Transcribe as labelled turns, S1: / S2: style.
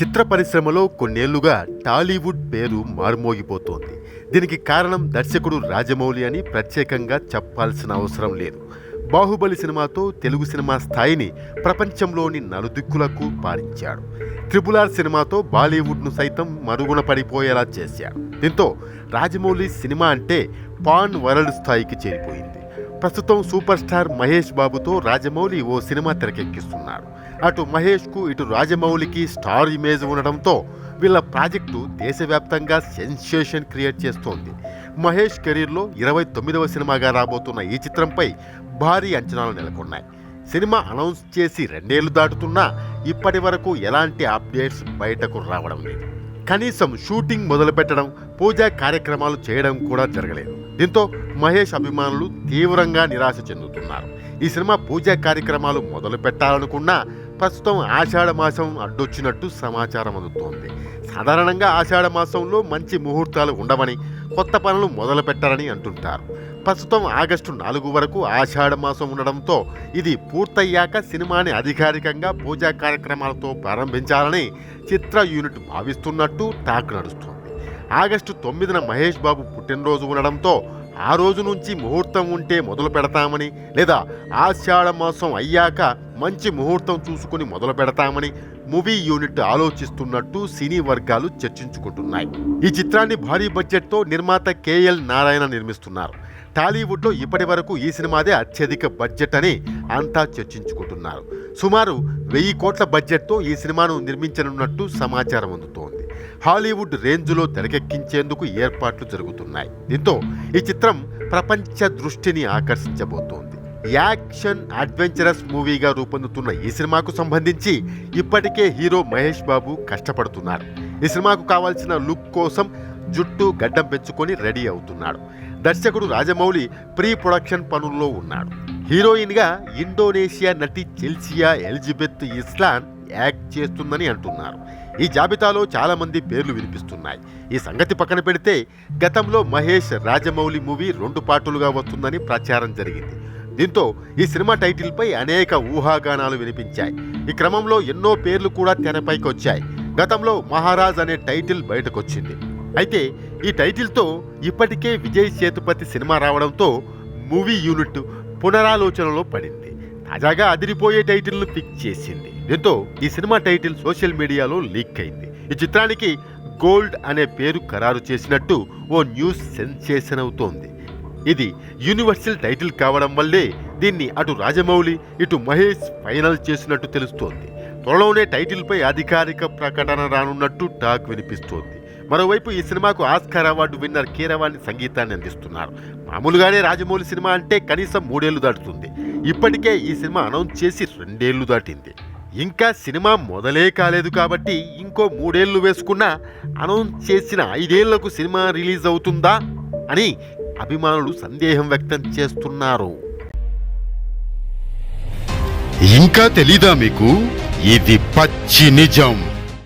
S1: చిత్ర పరిశ్రమలో కొన్నేళ్ళుగా టాలీవుడ్ పేరు మారుమోగిపోతోంది. దీనికి కారణం దర్శకుడు రాజమౌళి అని ప్రత్యేకంగా చెప్పాల్సిన అవసరం లేదు. బాహుబలి సినిమాతో తెలుగు సినిమా స్థాయిని ప్రపంచంలోని నలుదిక్కులకు పారించాడు. త్రిపుల్ ఆర్ సినిమాతో బాలీవుడ్ను సైతం మరుగున పడిపోయేలా చేశాడు. దీంతో రాజమౌళి సినిమా అంటే పాన్ వరల్డ్ స్థాయికి చేరిపోయింది. ప్రస్తుతం సూపర్ స్టార్ మహేష్ బాబుతో రాజమౌళి ఓ సినిమా తెరకెక్కిస్తున్నాడు. అటు మహేష్కు ఇటు రాజమౌళికి స్టార్ ఇమేజ్ ఉండడంతో వీళ్ళ ప్రాజెక్టు దేశవ్యాప్తంగా సెన్సేషన్ క్రియేట్ చేస్తోంది. మహేష్ కెరీర్లో ఇరవై తొమ్మిదవ సినిమాగా రాబోతున్న ఈ చిత్రంపై భారీ అంచనాలు నెలకొన్నాయి. సినిమా అనౌన్స్ చేసి రెండేళ్ళు దాటుతున్నా ఇప్పటి వరకు ఎలాంటి అప్డేట్స్ బయటకు రావడం లేదు. కనీసం షూటింగ్ మొదలుపెట్టడం పూజా కార్యక్రమాలు చేయడం కూడా జరగలేదు. దీంతో మహేష్ అభిమానులు తీవ్రంగా నిరాశ చెందుతున్నారు. ఈ సినిమా పూజా కార్యక్రమాలు మొదలు పెట్టాలనుకున్నా ప్రస్తుతం ఆషాఢ మాసం అడ్డొచ్చినట్టు సమాచారం అందుతోంది. సాధారణంగా ఆషాఢ మాసంలో మంచి ముహూర్తాలు ఉండవని కొత్త పనులు మొదలు పెట్టారని అంటుంటారు. ప్రస్తుతం ఆగస్టు నాలుగు వరకు ఆషాఢ మాసం ఉండడంతో ఇది పూర్తయ్యాక సినిమాని అధికారికంగా పూజా కార్యక్రమాలతో ప్రారంభించాలని చిత్ర యూనిట్ భావిస్తున్నట్టు టాక్ నడుస్తోంది. ఆగస్టు తొమ్మిదిన మహేష్ బాబు పుట్టినరోజు ఉండడంతో ఆ రోజు నుంచి ముహూర్తం ఉంటే మొదలు పెడతామని లేదా ఆషాఢ మాసం అయ్యాక మంచి ముహూర్తం చూసుకుని మొదలు పెడతామని మూవీ యూనిట్ ఆలోచిస్తున్నట్టు సినీ వర్గాలు చర్చించుకుంటున్నాయి. ఈ చిత్రాన్ని భారీ బడ్జెట్తో నిర్మాత కేఎల్ నారాయణ నిర్మిస్తున్నారు. టాలీవుడ్లో ఇప్పటి వరకు ఈ సినిమాదే అత్యధిక బడ్జెట్ అని అంతా చర్చించుకుంటున్నారు. సుమారు వెయ్యి కోట్ల బడ్జెట్తో ఈ సినిమాను నిర్మించనున్నట్టు సమాచారం అందుతోంది. హాలీవుడ్ రేంజ్లో తెరకెక్కించేందుకు ఏర్పాట్లు జరుగుతున్నాయి. దీంతో ఈ చిత్రం ప్రపంచ దృష్టిని ఆకర్షించబోతోంది. యాక్షన్ అడ్వెంచరస్ మూవీగా రూపొందుతున్న ఈ సినిమాకు సంబంధించి ఇప్పటికే హీరో మహేష్ బాబు కష్టపడుతున్నారు. ఈ సినిమాకు కావాల్సిన లుక్ కోసం జుట్టు గడ్డం పెంచుకొని రెడీ అవుతున్నాడు. దర్శకుడు రాజమౌళి ప్రీ ప్రొడక్షన్ పనుల్లో ఉన్నాడు. హీరోయిన్గా ఇండోనేషియా నటి చెల్సియా ఎలిజబెత్ ఇస్లాన్ యాక్ట్ చేస్తుందని అంటున్నారు. ఈ జాబితాలో చాలామంది పేర్లు వినిపిస్తున్నాయి. ఈ సంగతి పక్కన పెడితే గతంలో మహేష్ రాజమౌళి మూవీ రెండు పాటలుగా వస్తుందని ప్రచారం జరిగింది. దీంతో ఈ సినిమా టైటిల్పై అనేక ఊహాగానాలు వినిపించాయి. ఈ క్రమంలో ఎన్నో పేర్లు కూడా తెరపైకి వచ్చాయి. గతంలో మహారాజ్ అనే టైటిల్ బయటకొచ్చింది. అయితే ఈ టైటిల్తో ఇప్పటికే విజయ్ సేతుపతి సినిమా రావడంతో మూవీ యూనిట్ పునరాలోచనలో పడింది. తాజాగా అదిరిపోయే టైటిల్ను పిక్ చేసింది. దీంతో ఈ సినిమా టైటిల్ సోషల్ మీడియాలో లీక్ అయింది. ఈ చిత్రానికి గోల్డ్ అనే పేరు ఖరారు చేసినట్టు ఓ న్యూస్ సెన్సేషన్ అవుతోంది. ఇది యూనివర్సల్ టైటిల్ కావడం వల్లే దీన్ని అటు రాజమౌళి ఇటు మహేష్ ఫైనల్ చేసినట్టు తెలుస్తోంది. త్వరలోనే టైటిల్పై అధికారిక ప్రకటన రానున్నట్టు టాక్ వినిపిస్తోంది. మరోవైపు ఈ సినిమాకు ఆస్కార్ అవార్డు విన్నర్ కీరవాణి సంగీతాన్ని అందిస్తున్నారు. మామూలుగానే రాజమౌళి సినిమా అంటే కనీసం మూడేళ్ళు దాటుతుంది. ఇప్పటికే ఈ సినిమా అనౌన్స్ చేసి రెండేళ్ళు దాటింది. ఇంకా సినిమా మొదలే కాలేదు కాబట్టి ఇంకో మూడేళ్ళు వేసుకున్నా అనౌన్స్ చేసిన ఐదేళ్ళకు సినిమా రిలీజ్ అవుతుందా అని అభిమానులు సందేహం వ్యక్తం చేస్తున్నారు.
S2: ఇంకా తెలీదా మీకు? ఇది పచ్చి నిజం.